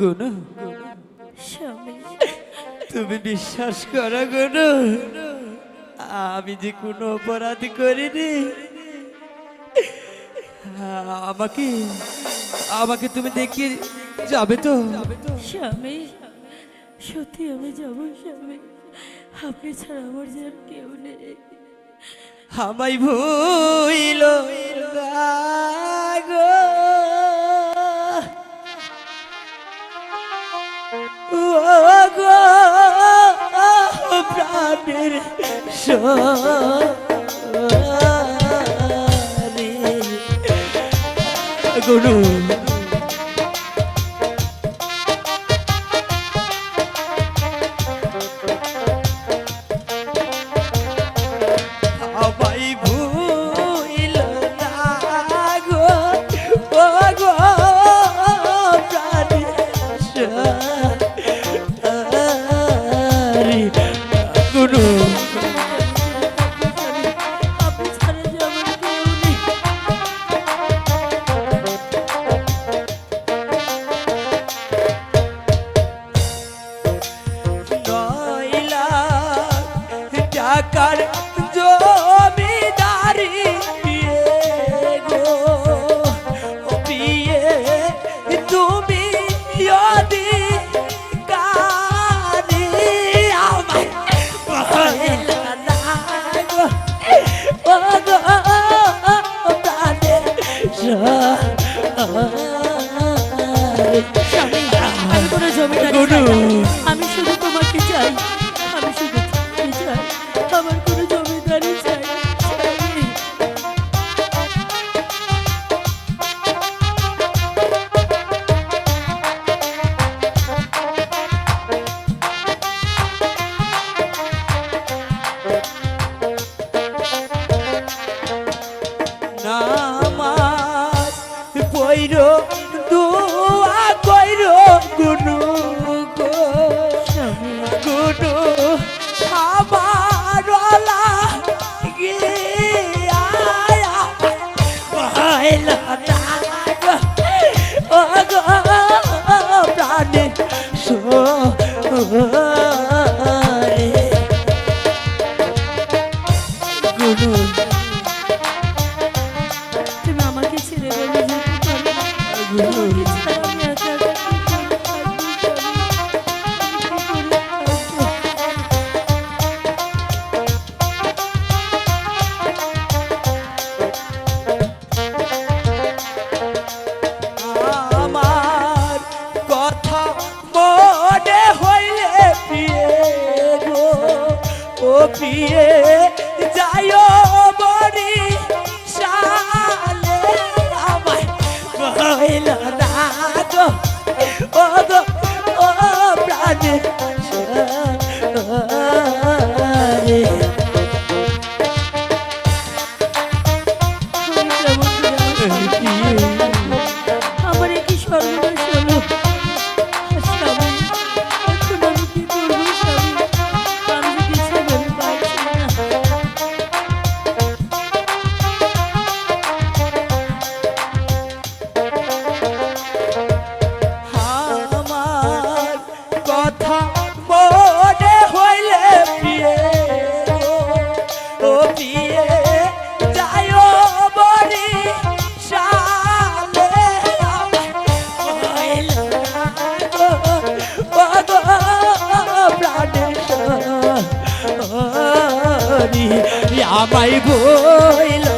গুনু তুমি বিশ্বাস করো গুণ আমি যে কোনো অপরাধ করিনি। আমাকে আমাকে তুমি দেখি যাবে তো? স্বামী সত্যি আমি যাব স্বামী। আপনি ছাড়া আমার যেন কেউ নেই। আমায় ভুইল। গুরু। দরকার। পিয়ে যায় বড়ি সালে আমায় কইল আমায় বইল